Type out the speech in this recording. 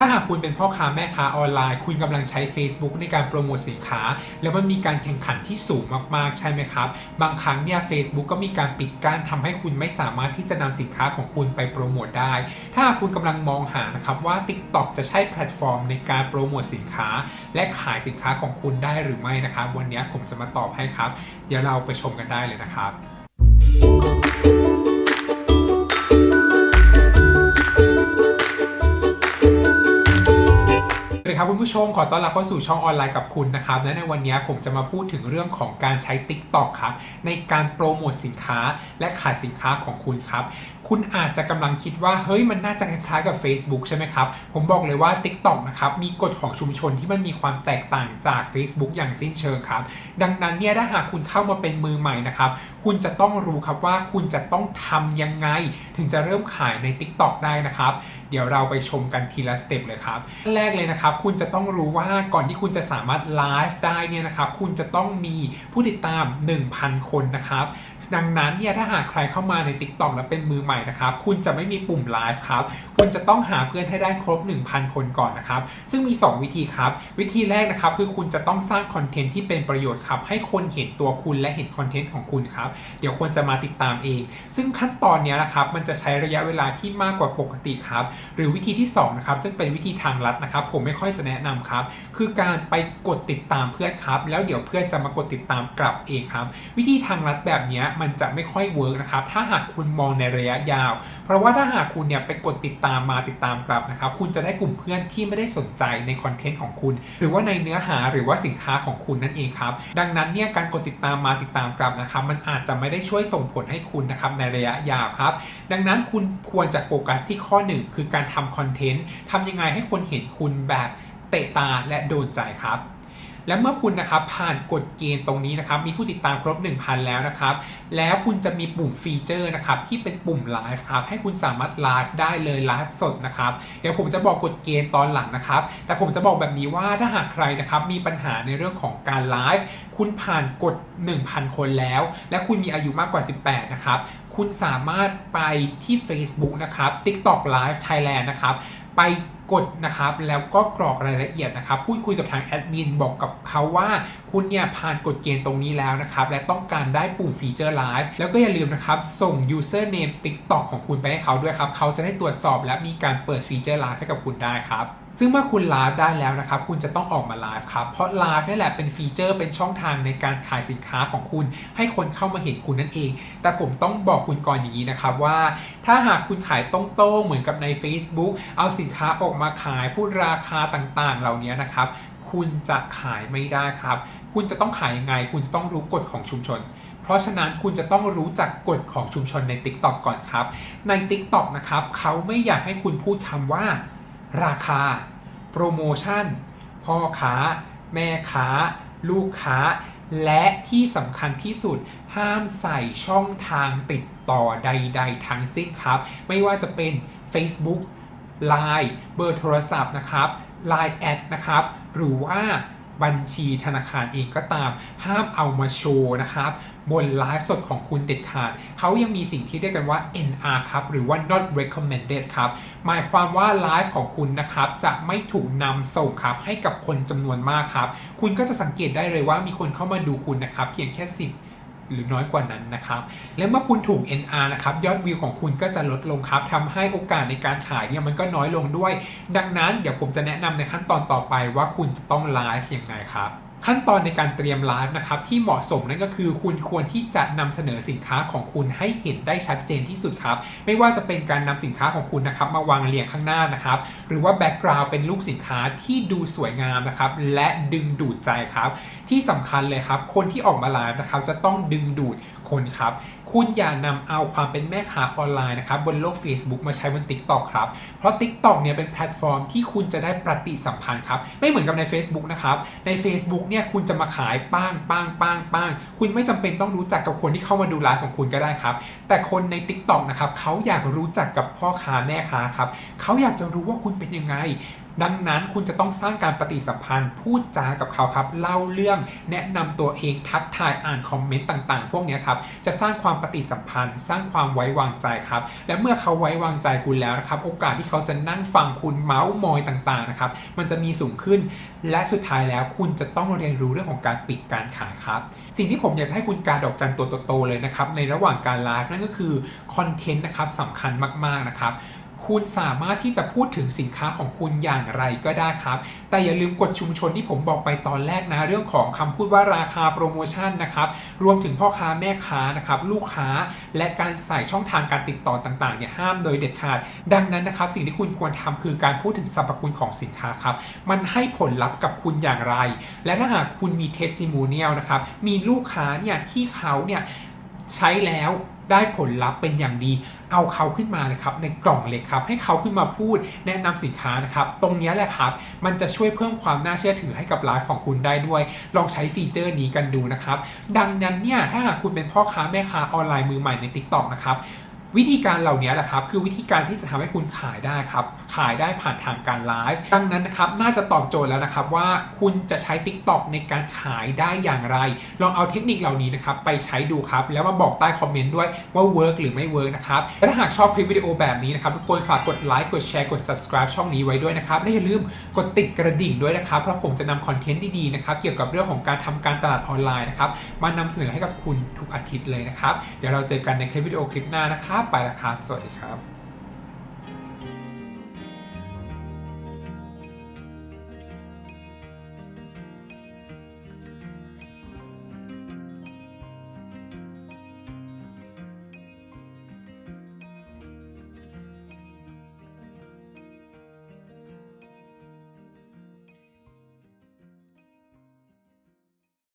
ถ้าหากคุณเป็นพ่อค้าแม่ค้าออนไลน์ คุณกำลังใช้ Facebook ในการโปรโมทสินค้า แล้วมันมีการแข่งขันที่สูงมากๆ ใช่ไหมครับ บางครั้งเนี่ย Facebook ก็มีการปิดกั้นทำให้คุณไม่สามารถที่จะนำสินค้าของคุณไปโปรโมทได้ ถ้าหากคุณกำลังมองหานะครับว่า TikTok จะใช่แพลตฟอร์มในการโปรโมทสินค้า และขายสินค้าของคุณได้หรือไม่นะครับวันนี้ผมจะมาตอบให้ครับ เดี๋ยวเราไปชมกันได้เลยนะครับ คุณผู้ชมขอต้อนรับเข้าสู่ช่องออนไลน์กับคุณนะครับและในวันนี้ผมจะมาพูดถึงเรื่องของการใช้ TikTok ครับในการโปรโมทสินค้าและขายสินค้าของคุณครับ คุณอาจจะกำลังคิดว่าเฮ้ยมันน่าจะคล้ายๆกับ Facebook ใช่ไหมครับ ผมบอกเลยว่า TikTok นะครับมีกฎของชุมชนที่มันมีความแตกต่างจาก Facebook อย่างสิ้นเชิงครับ ดังนั้นเนี่ยถ้าหากคุณเข้ามาเป็นมือใหม่นะครับคุณจะต้องรู้ครับว่าคุณจะต้องทำยังไง ถึงจะเริ่มขายใน TikTok ได้นะครับ เดี๋ยวเราไปชมกันทีละสเต็ปเลยครับแรกเลยนะครับ คุณจะต้อง้องรู้ว่าก่อนที่คุณจะสามารถไลฟ์ได้เนี่ยนะครับ คุณจะต้องมีผู้ติดตาม 1,000 คนนะครับ ดังนั้นเนี่ยถ้าหากใครเข้ามาใน TikTok แล้วเป็นมือใหม่นะครับ คุณจะไม่มีปุ่มไลฟ์ครับ คุณจะต้องหาเพื่อนให้ได้ครบ 1,000 คนก่อนนะครับ ซึ่งมี 2 วิธีครับ วิธีแรกนะครับคือคุณจะต้องสร้างคอนเทนต์ที่เป็นประโยชน์ครับให้คนเห็นตัวคุณและเห็นคอนเทนต์ของคุณครับเดี๋ยวคนจะมาติดตามเอง ซึ่งขั้นตอนเนี้ยนะครับมันจะใช้ระยะเวลาที่มากกว่าปกติครับหรือวิธีที่2นะครับซึ่งเป็นวิธีทางลัดนะครับ ผมไม่ค่อยจะแนะนำครับ คือการไปกดติดตามเพื่อนครับ แล้วเดี๋ยวเพื่อนจะมากดติดตามกลับเองครับ วิธีทางลัดแบบนี้มันจะไม่ค่อยเวิร์กนะครับถ้าหากคุณมองในระยะยาว เพราะว่าถ้าหากคุณเนี่ยไปกดติดตามมาติดตามกลับนะครับคุณจะได้กลุ่มเพื่อนที่ไม่ได้สนใจในคอนเทนต์ของคุณ หรือว่าในเนื้อหาหรือว่าสินค้าของคุณนั่นเองครับดังนั้นเนี่ยการกดติดตามมาติดตามกลับนะครับมันอาจจะไม่ได้ช่วยส่งผลให้คุณนะครับในระยะยาวครับ ดังนั้นคุณควรจะโฟกัสที่ข้อหนึ่งคือการทำคอนเทนต์ทำยังไงให้คนเห็นคุณแบบเตะตาและโดนใจครับ และเมื่อคุณนะครับผ่านกฎเกณฑ์ตรงนี้นะครับมีผู้ติดตามครบ 1,000 แล้วนะครับ แล้วคุณจะมีปุ่มฟีเจอร์นะครับที่เป็นปุ่มไลฟ์ครับให้คุณสามารถไลฟ์ได้เลยไลฟ์สดนะครับเดี๋ยวผมจะบอกกฎเกณฑ์ตอนหลังนะครับ แต่ผมจะบอกแบบนี้ว่าถ้าหากใครนะครับมีปัญหาในเรื่องของการไลฟ์คุณผ่านกฎ 1,000 คนแล้ว และคุณมีอายุมากกว่า 18 นะครับ คุณสามารถไปที่ Facebook นะครับ TikTok Live Thailand นะครับ ไป กดนะครับ แล้วก็กรอกรายละเอียดนะครับ พูดคุยกับทางแอดมินบอกกับเขาว่าคุณเนี่ยผ่านกฎเกณฑ์ตรงนี้แล้วนะครับ และต้องการได้ปุ่มฟีเจอร์ไลฟ์แล้วก็อย่าลืมนะครับ ส่ง username TikTok ของคุณไปให้เขาด้วยครับ เขาจะได้ตรวจสอบและมีการเปิดฟีเจอร์ไลฟ์ให้กับคุณได้ครับ ซึ่งเมื่อคุณไลฟ์ได้แล้วนะครับ คุณจะต้องออกมาไลฟ์ครับ เพราะไลฟ์นี่แหละเป็นฟีเจอร์เป็นช่องทางในการขายสินค้าของคุณ ให้คนเข้ามาเห็นคุณนั่นเอง แต่ผมต้องบอกคุณก่อนอย่างนี้นะครับว่า ถ้าหากคุณขายต้งโต้งๆเหมือนกับใน Facebook เอาสินค้าออกมาขายพูดราคาต่างๆ เหล่านี้นะครับคุณจะขายไม่ได้ครับ คุณจะต้องขายยังไง คุณจะต้องรู้กฎของชุมชน เพราะฉะนั้นคุณจะต้องรู้จักกฎของชุมชนใน TikTok ก่อนครับ ใน TikTok นะครับเขาไม่อยากให้คุณพูดคำว่า ราคา โปรโมชั่น พ่อค้า แม่ค้า ลูกค้า และที่สำคัญที่สุดห้ามใส่ช่องทางติดต่อใด ๆ ทั้งสิ้นครับ ไม่ว่าจะเป็น Facebook Line เบอร์โทรศัพท์นะครับ Line แอดนะครับ หรือว่า บัญชีธนาคารเองก็ตาม ห้ามเอามาโชว์นะครับบนไลฟ์สดของคุณเด็ดขาด เขายังมีสิ่งที่เรียกกันว่า NR ครับ หรือว่า not recommended ครับ หมายความว่าไลฟ์ของคุณนะครับ จะไม่ถูกนำส่งครับ ให้กับคนจำนวนมากครับ คุณก็จะสังเกตได้เลยว่ามีคนเข้ามาดูคุณนะครับ เพียงแค่ 10 หรือน้อยกว่านั้นนะครับ และเมื่อคุณถูก NR นะครับยอดวิวของคุณก็จะลดลงครับทำให้โอกาสในการขายเนี่ยมันก็น้อยลงด้วย ดังนั้นเดี๋ยวผมจะแนะนำในขั้นตอนต่อไปว่าคุณจะต้องไลฟ์ยังไงครับขั้นตอนในการเตรียมไลฟ์นะครับที่เหมาะสมนั่นก็คือคุณควรที่จะนำเสนอสินค้าของคุณให้เห็นได้ชัดเจนที่สุดครับ ไม่ว่าจะเป็นการนำสินค้าของคุณนะครับมาวางเรียงข้างหน้านะครับ หรือว่าแบ็กกราวด์เป็นรูปสินค้าที่ดูสวยงามนะครับและดึงดูดใจครับ ที่สำคัญเลยครับ คนที่ออกมาไลฟ์นะครับจะต้องดึงดูดคนครับ คุณอย่านำเอาความเป็นแม่ค้าออนไลน์นะครับบนโลก Facebook มาใช้บน TikTok ครับเพราะ TikTok เนี่ยเป็นแพลตฟอร์มที่คุณจะได้ปฏิสัมพันธ์ครับไม่เหมือนกับใน Facebook นะครับใน Facebook เนี่ยคุณจะมาขายป้างป้างป้างป้างคุณไม่จำเป็นต้องรู้จักกับคนที่เข้ามาดูไลฟ์ของคุณก็ได้ครับ แต่คนใน t ิ k t o k นะครับเขาอยากรู้จักกับพ่อค้าแม่ค้าครับเขาอยากจะรู้ว่าคุณเป็นยังไง ดังนั้นคุณจะต้องสร้างการปฏิสัมพันธ์พูดจากับเขาครับ เล่าเรื่องแนะนำตัวเองทักทายอ่านคอมเมนต์ต่างๆ พวกนี้ครับจะสร้างความปฏิสัมพันธ์ สร้างความไว้วางใจครับ และเมื่อเขาไว้วางใจคุณแล้วนะครับโอกาสที่เขาจะนั่งฟังคุณเมาส์มอยต่างๆนะครับมันจะมีสูงขึ้น และสุดท้ายแล้วคุณจะต้องเรียนรู้เรื่องของการปิดการขายครับ สิ่งที่ผมอยากจะให้คุณการดอกจันตัวโตๆเลยนะครับในระหว่างการไลฟ์นั่นก็คือคอนเทนต์นะครับสำคัญมากๆนะครับ คุณสามารถที่จะพูดถึงสินค้าของคุณอย่างไรก็ได้ครับ แต่อย่าลืมกดชุมชนที่ผมบอกไปตอนแรกนะเรื่องของคำพูดว่าราคาโปรโมชั่นนะครับรวมถึงพ่อค้าแม่ค้านะครับลูกค้าและการใส่ช่องทางการติดต่อต่างๆเนี่ยห้ามโดยเด็ดขาด ดังนั้นนะครับสิ่งที่คุณควรทำคือการพูดถึงสรรพคุณของสินค้าครับมันให้ผลลัพธ์กับคุณอย่างไร และถ้าหากคุณมีเทสติ m o เนียลนะครับมีลูกค้าเนี่ยที่เขาเนี่ยใช้แล้ว ได้ผลลัพธ์เป็นอย่างดี เอาเขาขึ้นมานะครับในกล่องเล็กครับให้เขาขึ้นมาพูดแนะนำสินค้านะครับตรงนี้แหละครับมันจะช่วยเพิ่มความน่าเชื่อถือให้กับไลฟ์ของคุณได้ด้วย ลองใช้ฟีเจอร์นี้กันดูนะครับ ดังนั้นเนี่ยถ้าหากคุณเป็นพ่อค้าแม่ค้าออนไลน์มือใหม่ใน TikTok นะครับ วิธีการเหล่านี้แหละครับคือวิธีการที่จะทำให้คุณขายได้ครับ ขายได้ผ่านทางการไลฟ์ดังนั้นนะครับน่าจะตอบโจทย์แล้วนะครับว่าคุณจะใช้ TikTok ในการขายได้อย่างไร ลองเอาเทคนิคเหล่านี้นะครับไปใช้ดูครับ แล้วมาบอกใต้คอมเมนต์ด้วยว่าเวิร์กหรือไม่เวิร์กนะครับและถ้าหากชอบคลิปวิดีโอแบบนี้นะครับทุกคนฝากกดไลค์กดแชร์กด subscribe ช่องนี้ไว้ด้วยนะครับและอย่าลืมกดติดกระดิ่งด้วยนะครับเพราะผมจะนำคอนเทนต์ดีๆนะครับเกี่ยวกับเรื่องของการทำการตลาดออนไลน์นะครับมานำเสนอให้กับคุณทุกอาทิตย์เลยนะครับเดี๋ยวเราเจอกันในคลิปวิดีโอคลิปหน้านะครับไปละครับ สวัสดีครับ